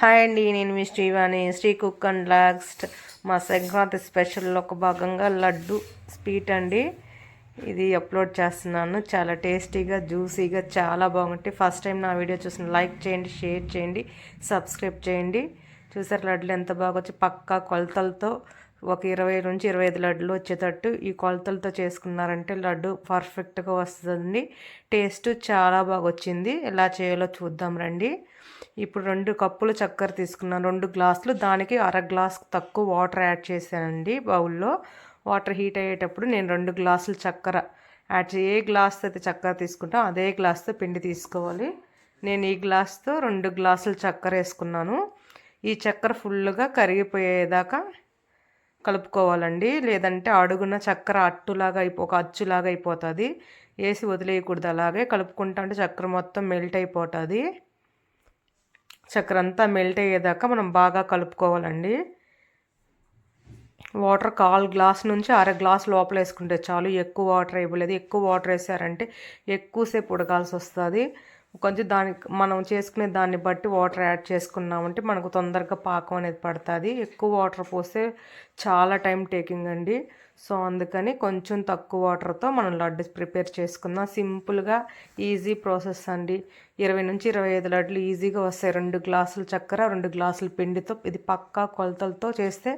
Hi అండి నేను మీ శ్రీవాణి. శ్రీ కుక్ అండ్ లాక్స్ట్ మా సంక్రాంతి స్పెషల్లో ఒక భాగంగా లడ్డు స్వీట్ అండి. ఇది అప్లోడ్ చేస్తున్నాను. చాలా టేస్టీగా జ్యూసీగా చాలా బాగుంటాయి. ఫస్ట్ టైం నా వీడియో చూసిన లైక్ చేయండి షేర్ చేయండి సబ్స్క్రైబ్ చేయండి. చూసారు లడ్లు ఎంత బాగా వచ్చి పక్కా కొలతలతో ఒక ఇరవై నుంచి ఇరవై ఐదు లడ్లు వచ్చేటట్టు ఈ కొలతలతో చేసుకున్నారంటే లడ్డు పర్ఫెక్ట్గా వస్తుందండి. టేస్ట్ చాలా బాగా వచ్చింది ఎలా చేయాలో చూద్దాం రండి. ఇప్పుడు రెండు కప్పులు చక్కెర తీసుకున్నాను. రెండు గ్లాసులు. దానికి అర గ్లాస్ తక్కువ వాటర్ యాడ్ చేశానండి బౌల్లో. వాటర్ హీట్ అయ్యేటప్పుడు నేను రెండు గ్లాసులు చక్కెర యాడ్ చే ఏ గ్లాస్ అయితే చక్కెర తీసుకుంటాం అదే గ్లాస్తో పిండి తీసుకోవాలి. నేను ఈ గ్లాస్తో రెండు గ్లాసులు చక్కెర వేసుకున్నాను. ఈ చక్కెర ఫుల్గా కరిగిపోయేదాకా కలుపుకోవాలండి. లేదంటే అడుగున చక్కెర అట్టులాగా అయిపో ఒక అచ్చులాగా అయిపోతుంది. వేసి వదిలేయకూడదు. అలాగే కలుపుకుంటా అంటే చక్కెర మొత్తం మెల్ట్ అయిపోతుంది. చక్కెర అంతా మెల్ట్ అయ్యేదాకా మనం బాగా కలుపుకోవాలండి. వాటర్ కాల్ గ్లాస్ నుంచి అర గ్లాస్ లోపల వేసుకుంటే చాలు. ఎక్కువ వాటర్ ఇవ్వలేదు. ఎక్కువ వాటర్ వేసారంటే ఎక్కువసేపు ఉడకాల్సి వస్తుంది. కొంచెం దానికి మనం చేసుకునే దాన్ని బట్టి వాటర్ యాడ్ చేసుకున్నామంటే మనకు తొందరగా పాకం అనేది పడుతుంది. ఎక్కువ వాటర్ పోస్తే చాలా టైం టేకింగ్ అండి. సో అందుకని కొంచెం తక్కువ వాటర్తో మనం లడ్డు ప్రిపేర్ చేసుకుందాం. సింపుల్గా ఈజీ ప్రాసెస్ అండి. ఇరవై నుంచి ఇరవై ఐదు లడ్లు ఈజీగా వస్తాయి. రెండు గ్లాసులు చక్కెర రెండు గ్లాసుల పిండితో ఇది పక్కా కొలతలతో చేస్తే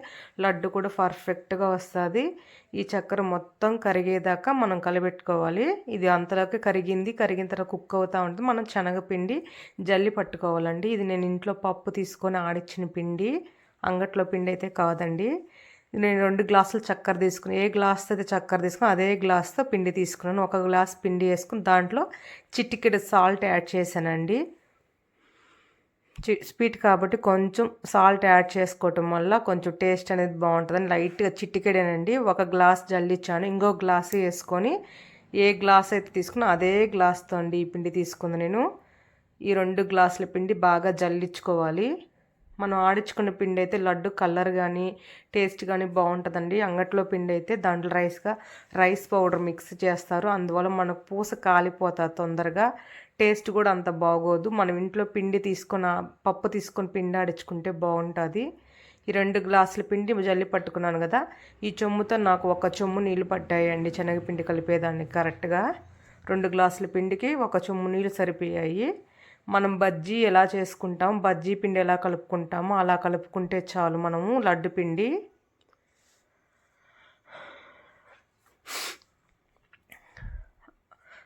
లడ్డు కూడా పర్ఫెక్ట్గా వస్తుంది. ఈ చక్కెర మొత్తం కరిగేదాకా మనం కలబెట్టుకోవాలి ఇది అంతలోకి కరిగింది కరిగిన తర్వాత కుక్ అవుతూ ఉంటుంది. మనం శనగపిండి జల్లి పట్టుకోవాలండి. ఇది నేను ఇంట్లో పప్పు తీసుకొని ఆడిచ్చిన పిండి అంగట్లో పిండి అయితే కాదండి. నేను రెండు గ్లాసులు చక్కెర తీసుకుని ఏ గ్లాస్ అయితే చక్కెర తీసుకుని అదే గ్లాస్తో పిండి తీసుకున్నాను. ఒక గ్లాస్ పిండి వేసుకుని దాంట్లో చిట్టికెడు సాల్ట్ యాడ్ చేశానండి. స్వీట్ కాబట్టి కొంచెం సాల్ట్ యాడ్ చేసుకోవటం వల్ల కొంచెం టేస్ట్ అనేది బాగుంటుందని లైట్గా చిట్టికెడేనండి ఒక గ్లాస్ జల్లిచ్చాను. ఇంకో గ్లాస్ వేసుకొని ఏ గ్లాస్ అయితే తీసుకున్నా అదే గ్లాస్తో అండి ఈ పిండి తీసుకుంది నేను. ఈ రెండు గ్లాసుల పిండి బాగా జల్లించుకోవాలి. మనం ఆడించుకున్న పిండి అయితే లడ్డు కలర్ కానీ టేస్ట్ కానీ బాగుంటుందండి. అంగట్లో పిండి అయితే దాంట్లో రైస్గా రైస్ పౌడర్ మిక్స్ చేస్తారు. అందువల్ల మనకు పూస కాలిపోతుంది తొందరగా. టేస్ట్ కూడా అంత బాగోదు. మనం ఇంట్లో పిండి తీసుకున్న పప్పు తీసుకొని పిండి ఆడించుకుంటే బాగుంటుంది. ఈ రెండు గ్లాసుల పిండి జల్లి పట్టుకున్నాను కదా. ఈ చెమ్ముతో నాకు ఒక చెమ్ము నీళ్ళు పట్టాయండి. శనగపిండి కలిపేదాన్ని కరెక్ట్గా. రెండు గ్లాసుల పిండికి ఒక చెమ్ము నీళ్ళు సరిపోయాయి. మనం బజ్జీ ఎలా చేసుకుంటాం బజ్జీ పిండి ఎలా కలుపుకుంటామో అలా కలుపుకుంటే చాలు మనము లడ్డు పిండి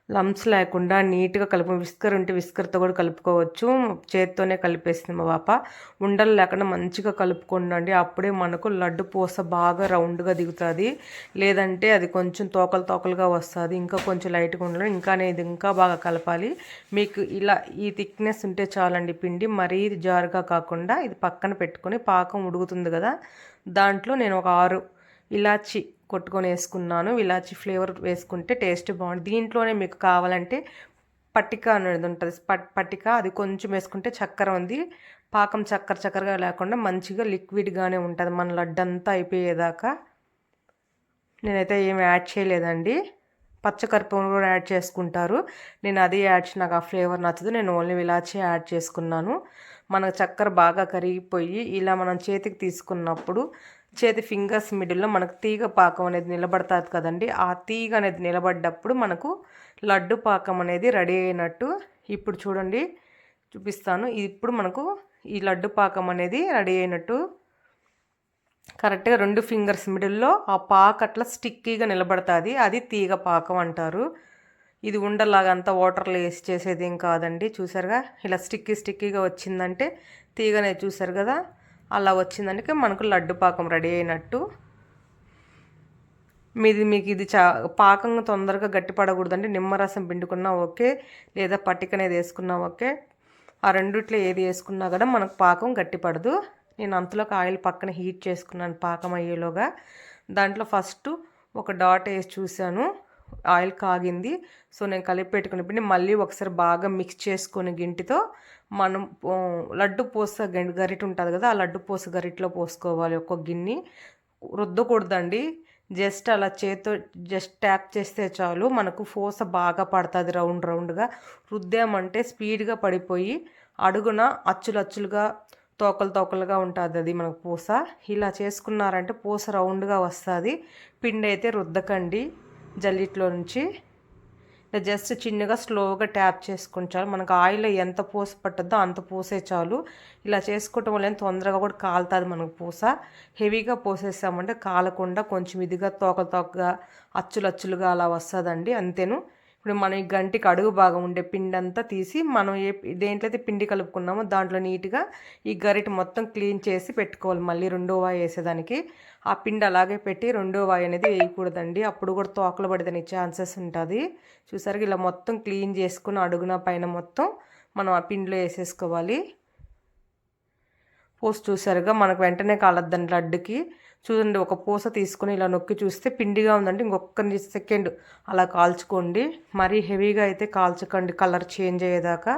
లమ్స్ లేకుండా నీట్గా కలుపు విస్కర్ ఉంటే విస్కర్తో కూడా కలుపుకోవచ్చు. చేత్తోనే కలిపేస్తుంది మా పాప. ఉండలు లేకుండా మంచిగా కలుపుకోండి అప్పుడే మనకు లడ్డు పూస బాగా రౌండ్గా దిగుతుంది. లేదంటే అది కొంచెం తోకలు తోకలుగా వస్తుంది. ఇంకా కొంచెం లైట్గా ఉండడం ఇంకా అనేది ఇంకా బాగా కలపాలి. మీకు ఇలా ఈ థిక్నెస్ ఉంటే చాలండి పిండి. మరీ జారుగా కాకుండా ఇది పక్కన పెట్టుకొని పాకం ఉడుగుతుంది కదా. దాంట్లో నేను ఒక ఆరు ఇలాచి కొట్టుకొని వేసుకున్నాను ఇలాచి ఫ్లేవర్ వేసుకుంటే టేస్ట్ బాగుంటుంది. దీంట్లోనే మీకు కావాలంటే పట్టిక అనేది ఉంటుంది. పట్టిక అది కొంచెం వేసుకుంటే చక్కెర ఉంది. పాకం చక్కెర చక్కెరగా లేకుండా మంచిగా లిక్విడ్గానే ఉంటుంది. మన లడ్డంతా అయిపోయేదాకా. నేనైతే ఏమి యాడ్ చేయలేదండి. పచ్చకర్పూరం కూడా యాడ్ చేసుకుంటారు. నేను అది యాడ్ నాకు ఆ ఫ్లేవర్ నచ్చదు. నేను ఓన్లీ ఇలాచి యాడ్ చేసుకున్నాను. మనకు చక్కెర బాగా కరిగిపోయి ఇలా మనం చేతికి తీసుకున్నప్పుడు చేతి ఫింగర్స్ మిడిల్లో మనకు తీగ పాకం అనేది నిలబడతాది కదండి. ఆ తీగ అనేది నిలబడ్డప్పుడు మనకు లడ్డు పాకం అనేది రెడీ అయినట్టు ఇప్పుడు చూడండి చూపిస్తాను. ఇప్పుడు మనకు ఈ లడ్డు పాకం అనేది రెడీ అయినట్టు కరెక్ట్గా రెండు ఫింగర్స్ మిడిల్లో ఆ పాక అట్లా స్టిక్కీగా నిలబడుతుంది. అది తీగ పాకం అంటారు. ఇది ఉండలాగా అంతా వాటర్లో వేసి చేసేది ఏం కాదండి. చూసారుగా? ఇలా స్టిక్కీ స్టిక్కీగా వచ్చిందంటే తీగనే చూసారు కదా? అలా వచ్చిందంటే మనకు లడ్డు పాకం రెడీ అయినట్టు. మీది మీకు ఇది చా పాకం తొందరగా గట్టిపడకూడదండి నిమ్మరసం పిండుకున్నా ఓకే. లేదా పట్టికనేది వేసుకున్నా ఓకే. ఆ రెండిట్లో ఏది వేసుకున్నా కూడా మనకు పాకం గట్టిపడదు నేను అంతలోకి ఆయిల్ పక్కన హీట్ చేసుకున్నాను పాకం అయ్యేలోగా. దాంట్లో ఫస్ట్ ఒక డాట్ వేసి చూశాను. ఆయిల్ కాగింది. సో నేను కలిపి పెట్టుకుని పిండి మళ్ళీ ఒకసారి బాగా మిక్స్ చేసుకొని గింటితో మనం లడ్డు పోస గరిట ఉంటుంది కదా ఆ లడ్డు పోస గరిటలో పోసుకోవాలి ఒక గిన్నె. రుద్దకూడదండి. జస్ట్ అలా చేతితో జస్ట్ ట్యాప్ చేస్తే చాలు. మనకు ఫోస బాగా పడుతుంది రౌండ్ రౌండ్గా. రుద్దామంటే స్పీడ్గా పడిపోయి అడుగున అచ్చులు అచ్చులుగా తోకలు తోకలుగా ఉంటుంది అది మనకు పూస. ఇలా చేసుకున్నారంటే పూస రౌండ్గా వస్తుంది. పిండి అయితే రుద్దకండి జల్లిట్లో నుంచి. జస్ట్ చిన్నగా స్లోగా ట్యాప్ చేసుకుని చాలు మనకు ఆయిల్ ఎంత పూస పట్టద్దో అంత పూసే చాలు. ఇలా చేసుకోవటం వల్ల తొందరగా కూడా కాలుతుంది మనకు పూస. హెవీగా పోసేసామంటే కాలకుండా కొంచెం ఇదిగా తోక తోకగా అచ్చులు అచ్చులుగా అలా వస్తుందండి అంతేను. ఇప్పుడు మనం ఈ గంటికి అడుగు భాగం ఉండే పిండి అంతా తీసి మనం ఏ దేంట్లో అయితే పిండి కలుపుకున్నామో దాంట్లో నీట్గా ఈ గరిట మొత్తం క్లీన్ చేసి పెట్టుకోవాలి. మళ్ళీ రెండో వాయి వేసేదానికి. ఆ పిండి అలాగే పెట్టి రెండో వాయి అనేది వేయకూడదండి. అప్పుడు కూడా తోకలు పడిదని ఛాన్సెస్ ఉంటుంది. చూసారు ఇలా మొత్తం క్లీన్ చేసుకుని అడుగున పైన మొత్తం మనం ఆ పిండిలో వేసేసుకోవాలి. పూస చూసారుగా మనకు వెంటనే కాలద్దండి లడ్డుకి చూడండి ఒక పూస తీసుకుని ఇలా నొక్కి చూస్తే పిండిగా ఉందంటే ఇంకొక సెకండ్ అలా కాల్చుకోండి. మరీ హెవీగా అయితే కాల్చకండి కలర్ చేంజ్ అయ్యేదాకా.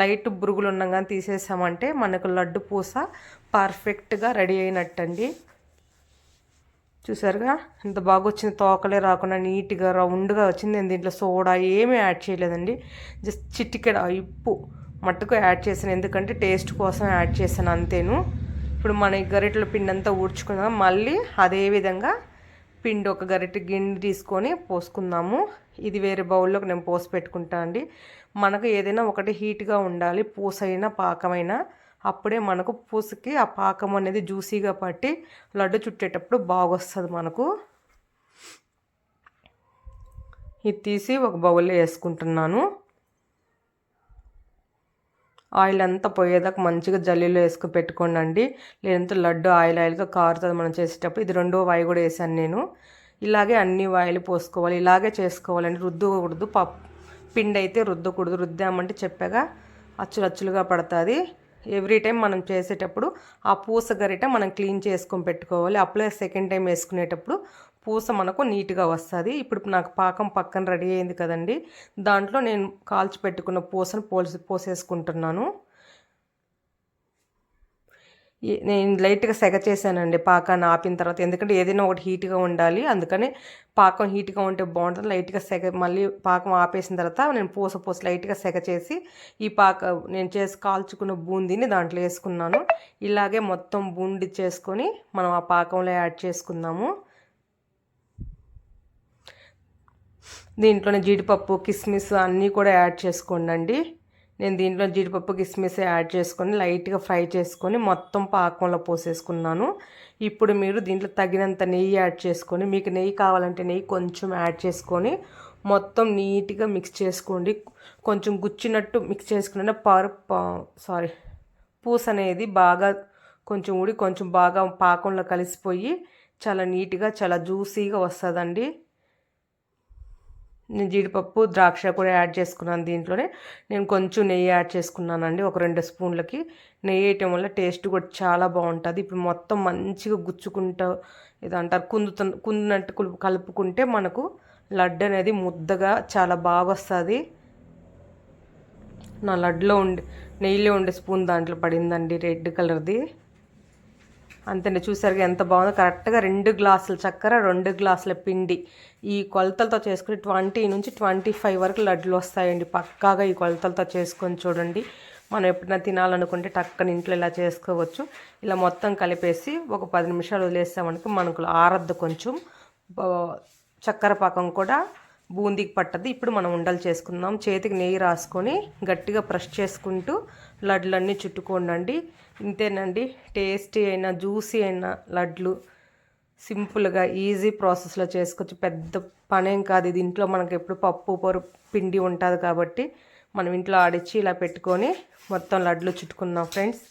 లైట్ బురుగులు ఉండగానే తీసేసామంటే మనకు లడ్డు పూస పర్ఫెక్ట్గా రెడీ అయినట్టండి. చూసారుగా ఇంత బాగా వచ్చింది తోకలే రాకుండా నీట్గా రౌండ్గా వచ్చింది. నేను దీంట్లో సోడా ఏమీ యాడ్ చేయలేదండి. జస్ట్ చిటికెడ ఉప్పు మట్టుకు యాడ్ చేశాను. ఎందుకంటే టేస్ట్ కోసం యాడ్ చేశాను అంతేను. ఇప్పుడు మన గరిటెల పిండి అంతా ఊడ్చుకుందాం. మళ్ళీ అదే విధంగా పిండి ఒక గరిటె గిన్నె తీసుకొని పోసుకుందాము. ఇది వేరే బౌల్లోకి నేను పోసి పెట్టుకుంటా అండి. మనకు ఏదైనా ఒకటి హీట్గా ఉండాలి పూసైనా పాకమైనా అప్పుడే మనకు పూసకి ఆ పాకం అనేది జ్యూసీగా పట్టి లడ్డు చుట్టేటప్పుడు బాగొస్తుంది మనకు. ఇది తీసి ఒక బౌల్లో వేసుకుంటున్నాను. ఆయిల్ అంతా పోయేదాకా మంచిగా జల్లీలో వేసుకుని పెట్టుకోండి లేదంటే లడ్డు ఆయిల్ ఆయిల్గా కారుతుంది మనం చేసేటప్పుడు. ఇది రెండో వాయి కూడా వేసాను నేను. ఇలాగే అన్ని వాయిలు పోసుకోవాలి. ఇలాగే చేసుకోవాలండి. రుద్దకూడదు. పప్పు పిండి అయితే రుద్దకూడదు. రుద్దామంటే చెప్పగా అచ్చులు అచ్చులుగా పడుతుంది. ఎవ్రీ టైం మనం చేసేటప్పుడు ఆ పూస గరిట మనం క్లీన్ చేసుకొని పెట్టుకోవాలి. అప్పుడే సెకండ్ టైం వేసుకునేటప్పుడు పూస మనకు నీట్గా వస్తుంది. ఇప్పుడు నాకు పాకం పక్కన రెడీ అయింది కదండి. దాంట్లో నేను కాల్చి పెట్టుకున్న పూసను పోసి పోసేసుకుంటున్నాను. నేను లైట్గా సెగ చేశానండి. పాకాన్ని ఆపిన తర్వాత ఎందుకంటే ఏదైనా ఒకటి హీట్గా ఉండాలి. అందుకని పాకం హీట్గా ఉంటే బాగుంటుంది. లైట్గా సెగ మళ్ళీ పాకం ఆపేసిన తర్వాత నేను పూస పూస లైట్గా సెగ చేసి ఈ పాక నేను చేసి కాల్చుకున్న బూందీని దాంట్లో వేసుకున్నాను. ఇలాగే మొత్తం బూండి చేసుకొని మనం ఆ పాకంలో యాడ్ చేసుకుందాము. దీంట్లోనే జీడిపప్పు కిస్మిస్ అన్నీ కూడా యాడ్ చేసుకోండి నేను దీంట్లో జీడిపప్పు కిస్మిస్ యాడ్ చేసుకొని లైట్గా ఫ్రై చేసుకొని మొత్తం పాకంలో పోసేసుకున్నాను. ఇప్పుడు మీరు దీంట్లో తగినంత నెయ్యి యాడ్ చేసుకొని మీకు నెయ్యి కావాలంటే నెయ్యి కొంచెం యాడ్ చేసుకొని మొత్తం నీట్గా మిక్స్ చేసుకోండి. కొంచెం గుచ్చినట్టు మిక్స్ చేసుకున్న పరు సారీ పూస అనేది బాగా కొంచెం ఉడి కొంచెం బాగా పాకంలో కలిసిపోయి చాలా నీట్గా చాలా జ్యూసీగా వస్తుందండి. నేను జీడిపప్పు ద్రాక్ష కూడా యాడ్ చేసుకున్నాను దీంట్లోనే. నేను కొంచెం నెయ్యి యాడ్ చేసుకున్నానండి ఒక రెండు స్పూన్లకి. నెయ్యి వేయటం వల్ల టేస్ట్ కూడా చాలా బాగుంటుంది. ఇప్పుడు మొత్తం మంచిగా గుచ్చుకుంటా ఇదంటారు కుందుతు కుందినట్టు కలుపుకుంటే మనకు లడ్డు అనేది ముద్దగా చాలా బాగా వస్తుంది. నా లడ్డులో ఉండి నెయ్యిలో ఉండే స్పూన్ దాంట్లో పడిందండి రెడ్ కలర్ది. అంతే చూసారుగా ఎంత బాగుందో. కరెక్ట్గా రెండు గ్లాసుల చక్కెర రెండు గ్లాసుల పిండి. ఈ కొలతలతో చేసుకుని ట్వంటీ నుంచి ట్వంటీ ఫైవ్ వరకు లడ్లు వస్తాయండి. పక్కాగా ఈ కొలతలతో చేసుకొని చూడండి. మనం ఎప్పుడైనా తినాలనుకుంటే టక్కన ఇంట్లో ఇలా చేసుకోవచ్చు. ఇలా మొత్తం కలిపేసి ఒక పది నిమిషాలు వదిలేసామనుకో మనకు ఆరద్దు కొంచెం. చక్కెర పాకం కూడా బూందీకి పట్టదు. ఇప్పుడు మనం ఉండలు చేసుకుందాం. చేతికి నెయ్యి రాసుకొని గట్టిగా ప్రెష్ చేసుకుంటూ లడ్లన్నీ చుట్టుకోండి ఇంతేనండి. టేస్టీ అయిన జ్యూసీ అయిన లడ్లు సింపుల్గా ఈజీ ప్రాసెస్లో చేసుకోవచ్చు. పెద్ద పనేం కాదు. ఇది ఇంట్లో మనకి ఎప్పుడు పప్పు పొరు పిండి ఉంటుంది కాబట్టి మనం ఇంట్లో ఆడిచ్చి ఇలా పెట్టుకొని మొత్తం లడ్లు చుట్టుకున్నాం ఫ్రెండ్స్.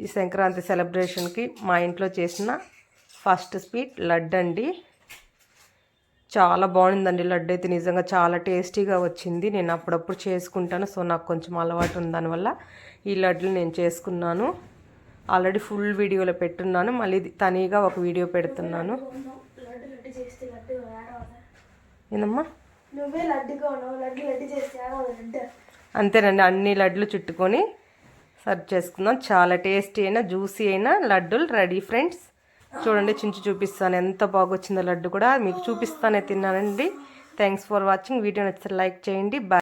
ఈ సంక్రాంతి సెలబ్రేషన్కి మా ఇంట్లో చేసిన ఫస్ట్ స్వీట్ లడ్డు అండి చాలా బాగుందండి లడ్డు అయితే. నిజంగా చాలా టేస్టీగా వచ్చింది. నేను అప్పుడప్పుడు చేసుకుంటాను. సో నాకు కొంచెం అలవాటు ఉంది దానివల్ల ఈ లడ్డులు నేను చేసుకున్నాను. ఆల్రెడీ ఫుల్ వీడియోలో పెట్టున్నాను. మళ్ళీ తనీగా ఒక వీడియో పెడుతున్నాను. ఏందమ్మా? అంతేనండి. అన్ని లడ్లు చుట్టుకొని సర్వ్ చేసుకుందాం. చాలా టేస్టీ అయినా జ్యూసీ అయినా లడ్డూలు రెడీ ఫ్రెండ్స్. చూడండి చించి చూపిస్తాను. ఎంత బాగొచ్చిందో లడ్డు కూడా మీకు చూపిస్తానే తిన్నానండి. థ్యాంక్స్ ఫర్ వాచింగ్ వీడియో నచ్చితే లైక్ చేయండి. బాయ్